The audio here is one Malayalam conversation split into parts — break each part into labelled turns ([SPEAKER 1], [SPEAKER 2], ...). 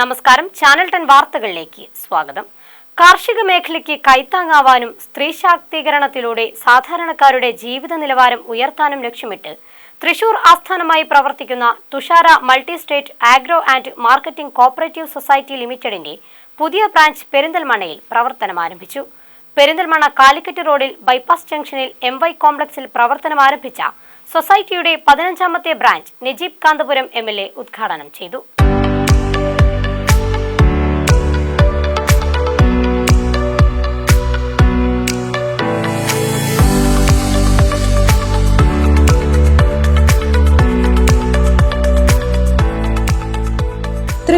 [SPEAKER 1] നമസ്കാരം. ചാനൽ ടെൻ വാർത്തകളിലേക്ക് സ്വാഗതം. കാർഷിക മേഖലയ്ക്ക് കൈത്താങ്ങാവാനും സ്ത്രീ ശാക്തീകരണത്തിലൂടെ സാധാരണക്കാരുടെ ജീവിത നിലവാരം ഉയർത്താനും ലക്ഷ്യമിട്ട് തൃശൂർ ആസ്ഥാനമായി പ്രവർത്തിക്കുന്ന Thushara multi state agro and marketing cooperative society ലിമിറ്റഡിന്റെ പുതിയ ബ്രാഞ്ച് പെരിന്തൽമണ്ണയിൽ പ്രവർത്തനം ആരംഭിച്ചു. പെരിന്തൽമണ്ണ കാലിക്കറ്റ് റോഡിൽ ബൈപ്പാസ് ജംഗ്ഷനിൽ എം വൈ കോംപ്ലക്സിൽ പ്രവർത്തനം ആരംഭിച്ച സൊസൈറ്റിയുടെ പതിനഞ്ചാമത്തെ ബ്രാഞ്ച് നജീബ് കാന്തപുരം എം ഉദ്ഘാടനം ചെയ്തു.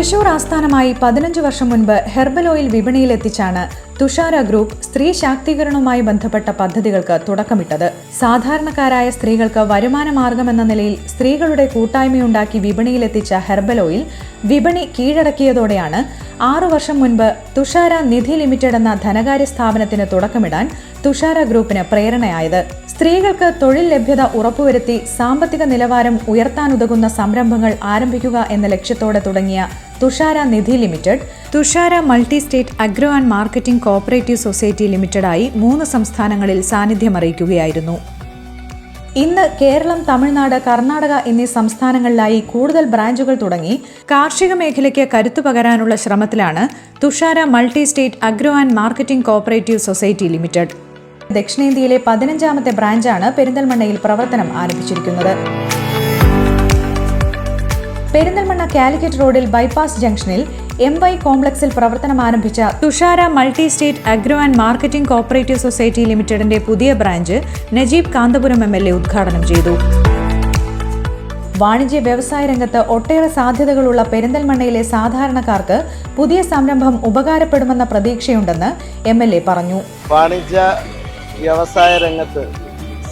[SPEAKER 2] തൃശൂർ ആസ്ഥാനമായി പതിനഞ്ച് വർഷം മുൻപ് ഹെർബൽ ഓയിൽ വിപണിയിലെത്തിച്ചാണ് തുഷാര ഗ്രൂപ്പ് സ്ത്രീ ശാക്തീകരണവുമായി ബന്ധപ്പെട്ട പദ്ധതികൾക്ക് തുടക്കമിട്ടത്. സാധാരണക്കാരായ സ്ത്രീകൾക്ക് വരുമാന മാർഗമെന്ന നിലയിൽ സ്ത്രീകളുടെ കൂട്ടായ്മയുണ്ടാക്കി വിപണിയിലെത്തിച്ച ഹെർബൽ ഓയിൽ വിപണി കീഴടക്കിയതോടെയാണ് ആറു വർഷം മുൻപ് തുഷാര നിധി ലിമിറ്റഡ് എന്ന ധനകാര്യ സ്ഥാപനത്തിന് തുടക്കമിടാൻ തുഷാര ഗ്രൂപ്പിന് പ്രേരണയായത്. സ്ത്രീകൾക്ക് തൊഴിൽ ലഭ്യത ഉറപ്പുവരുത്തി സാമ്പത്തിക നിലവാരം ഉയർത്താനുതകുന്ന സംരംഭങ്ങൾ ആരംഭിക്കുക എന്ന ലക്ഷ്യത്തോടെ തുടങ്ങിയ Thushara Nidhi limited Thushara multi state agro and marketing cooperative society ലിമിറ്റഡായി മൂന്ന് സംസ്ഥാനങ്ങളിൽ സാന്നിധ്യമറിയിക്കുകയായിരുന്നു ഇന്ന് കേരളം തമിഴ്നാട് കർണാടക എന്നീ സംസ്ഥാനങ്ങളിലായി കൂടുതൽ ബ്രാഞ്ചുകൾ തുടങ്ങി കാർഷിക മേഖലയ്ക്ക് കരുത്തു പകരാനുള്ള ശ്രമത്തിലാണ് Thushara multi state agro and marketing cooperative society limited. ദക്ഷിണേന്ത്യയിലെ പതിനഞ്ചാമത്തെ ബ്രാഞ്ചാണ് പെരിന്തൽമണ്ണയിൽ പ്രവർത്തനം ആരംഭിച്ചിരിക്കുന്നത്. പെരിന്തൽമണ്ണ കാലിക്കറ്റ് റോഡിൽ ബൈപ്പാസ് ജംഗ്ഷനിൽ എം വൈ കോംപ്ലക്സിൽ പ്രവർത്തനം ആരംഭിച്ച Thushara multi state agro and marketing cooperative society ലിമിറ്റഡിന്റെ പുതിയ branch Najeeb Kanthapuram M L A ഉദ്ഘാടനം ചെയ്തു. വാണിജ്യ വ്യവസായ രംഗത്ത് ഒട്ടേറെ സാധ്യതകളുള്ള പെരിന്തൽമണ്ണയിലെ സാധാരണക്കാർക്ക് പുതിയ സംരംഭം ഉപകാരപ്പെടുമെന്ന പ്രതീക്ഷയുണ്ടെന്ന് എം എൽ എ പറഞ്ഞു.
[SPEAKER 3] വാണിജ്യ വ്യവസായ രംഗത്ത്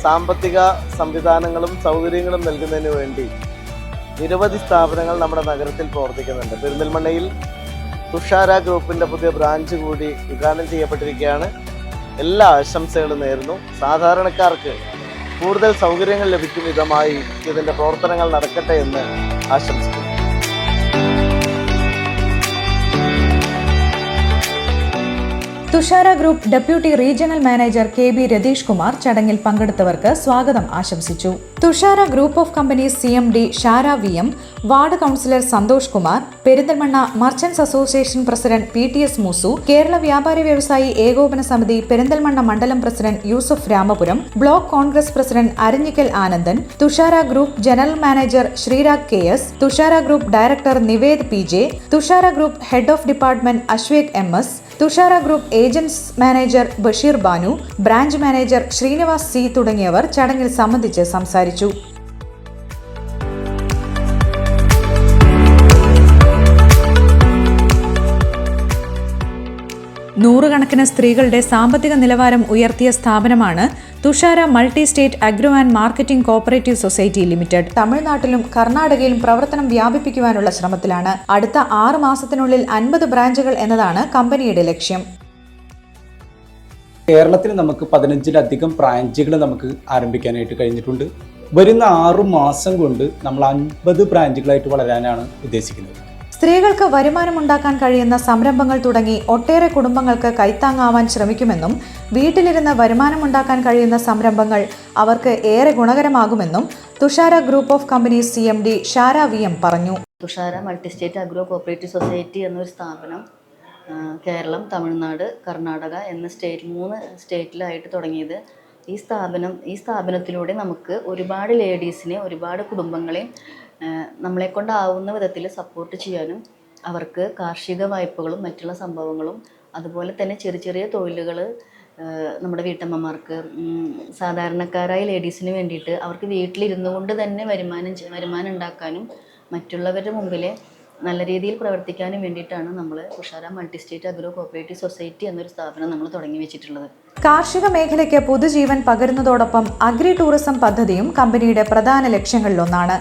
[SPEAKER 3] സാമ്പത്തിക സംവിധാനങ്ങളും സൗകര്യങ്ങളും നൽകുന്നതിന് വേണ്ടി നിരവധി സ്ഥാപനങ്ങൾ നമ്മുടെ നഗരത്തിൽ പ്രവർത്തിക്കുന്നുണ്ട്. പെരിന്തൽമണ്ണയിൽ തുഷാര ഗ്രൂപ്പിന്റെ പുതിയ ബ്രാഞ്ച് കൂടി ഉദ്ഘാടനം ചെയ്യപ്പെട്ടിരിക്കുകയാണ്. എല്ലാ ആശംസകളും നേരുന്നു. സാധാരണക്കാർക്ക് കൂടുതൽ സൗകര്യങ്ങൾ ലഭിക്കും വിധമായി ഇതിന്റെ പ്രവർത്തനങ്ങൾ നടക്കട്ടെ എന്ന് ആശംസിക്കുന്നു.
[SPEAKER 2] Thushara group deputy regional manager K B Ratheesh Kumar ചടങ്ങിൽ പങ്കെടുത്തവർക്ക് സ്വാഗതം ആശംസിച്ചു. Thushara group of companies C M D Shara V M ward councillor Santhosh Kumar Perinthalmanna merchants association president P T S Moosu Kerala വ്യാപാരി വ്യവസായി ഏകോപന സമിതി പെരിന്തൽമണ്ണ മണ്ഡലം president Yusuf Ramapuram block Congress president Aranjikkal Anandan Thushara group general manager Sreerag K S Thushara group director Nived P J Thushara group head of department Ashwek M S Thushara group agency manager Basheer Banu branch manager Srinivas C തുടങ്ങിയവർ ചടങ്ങിൽ സംബന്ധിച്ച് സംസാരിച്ചു. നൂറുകണക്കിന് സ്ത്രീകളുടെ സാമ്പത്തിക നിലവാരം ഉയർത്തിയ സ്ഥാപനമാണ് Thushara multi state agro and marketing cooperative society limited. തമിഴ്നാട്ടിലും കർണാടകയിലും പ്രവർത്തനം വ്യാപിപ്പിക്കുവാനുള്ള ശ്രമത്തിലാണ്. അടുത്ത ആറ് മാസത്തിനുള്ളിൽ അൻപത് ബ്രാഞ്ചുകൾ എന്നതാണ് കമ്പനിയുടെ ലക്ഷ്യം.
[SPEAKER 4] കേരളത്തിൽ നമുക്ക് പതിനഞ്ചിലധികം ബ്രാഞ്ചുകൾ നമുക്ക് ആരംഭിക്കാനായിട്ട് കഴിഞ്ഞിട്ടുണ്ട്. വരുന്ന ആറു മാസം കൊണ്ട് നമ്മൾ അൻപത് ബ്രാഞ്ചുകളായിട്ട് വളരാനാണ് ഉദ്ദേശിക്കുന്നത്.
[SPEAKER 2] സ്ത്രീകൾക്ക് വരുമാനമുണ്ടാക്കാൻ കഴിയുന്ന സംരംഭങ്ങൾ തുടങ്ങി ഒട്ടേറെ കുടുംബങ്ങൾക്ക് കൈത്താങ്ങാവാൻ ശ്രമിക്കുമെന്നും വീട്ടിലിരുന്ന് വരുമാനമുണ്ടാക്കാൻ കഴിയുന്ന സംരംഭങ്ങൾ അവർക്ക് ഏറെ ഗുണകരമാകുമെന്നും Thushara group of companies C M D Shara V M പറഞ്ഞു.
[SPEAKER 5] Thushara multi state agro cooperative society എന്നൊരു സ്ഥാപനം കേരളം തമിഴ്നാട് കർണാടക എന്ന സ്റ്റേറ്റ് മൂന്ന് സ്റ്റേറ്റിലായിട്ട് തുടങ്ങിയത്. ഈ സ്ഥാപനം ഈ സ്ഥാപനത്തിലൂടെ നമുക്ക് ഒരുപാട് ലേഡീസിനെ ഒരുപാട് കുടുംബങ്ങളെ നമ്മളെക്കൊണ്ടാവുന്ന നമ്മളെ കൊണ്ടാവുന്ന വിധത്തിൽ സപ്പോർട്ട് ചെയ്യാനും അവർക്ക് കാർഷിക വായ്പകളും മറ്റുള്ള സംഭവങ്ങളും അതുപോലെ തന്നെ ചെറിയ ചെറിയ തൊഴിലുകൾ നമ്മുടെ വീട്ടമ്മമാർക്ക് സാധാരണക്കാരായ ലേഡീസിന് വേണ്ടിയിട്ട് അവർക്ക് വീട്ടിലിരുന്നു കൊണ്ട് തന്നെ വരുമാനം വരുമാനം ഉണ്ടാക്കാനും മറ്റുള്ളവരുടെ മുമ്പിൽ നല്ല രീതിയിൽ പ്രവർത്തിക്കാനും വേണ്ടിയിട്ടാണ് നമ്മൾ Thushara multi state agro cooperative society എന്നൊരു സ്ഥാപനം നമ്മൾ തുടങ്ങി വെച്ചിട്ടുള്ളത്.
[SPEAKER 2] കാർഷിക മേഖലയ്ക്ക് പുതുജീവൻ പകരുന്നതോടൊപ്പം അഗ്രി ടൂറിസം പദ്ധതിയും കമ്പനിയുടെ പ്രധാന ലക്ഷ്യങ്ങളിലൊന്നാണ്.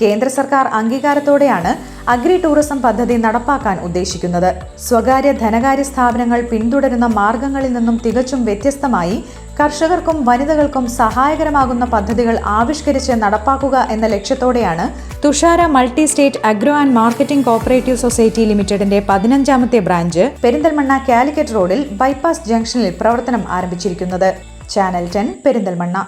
[SPEAKER 2] കേന്ദ്ര സർക്കാർ അംഗീകാരത്തോടെയാണ് അഗ്രി ടൂറിസം പദ്ധതി നടപ്പാക്കാൻ ഉദ്ദേശിക്കുന്നത്. സ്വകാര്യ ധനകാര്യ സ്ഥാപനങ്ങൾ പിന്തുടരുന്ന മാർഗങ്ങളിൽ നിന്നും തികച്ചും വ്യത്യസ്തമായി കർഷകർക്കും വനിതകൾക്കും സഹായകരമാകുന്ന പദ്ധതികൾ ആവിഷ്കരിച്ച് നടപ്പാക്കുക എന്ന ലക്ഷ്യത്തോടെയാണ് Thushara multi state agro and marketing cooperative society ലിമിറ്റഡിന്റെ പതിനഞ്ചാമത്തെ ബ്രാഞ്ച് പെരിന്തൽമണ്ണ കാലിക്കറ്റ് റോഡിൽ ബൈപ്പാസ് ജംഗ്ഷനിൽ പ്രവർത്തനം ആരംഭിച്ചിരിക്കുന്നത്. Channel ten Perinthalmanna.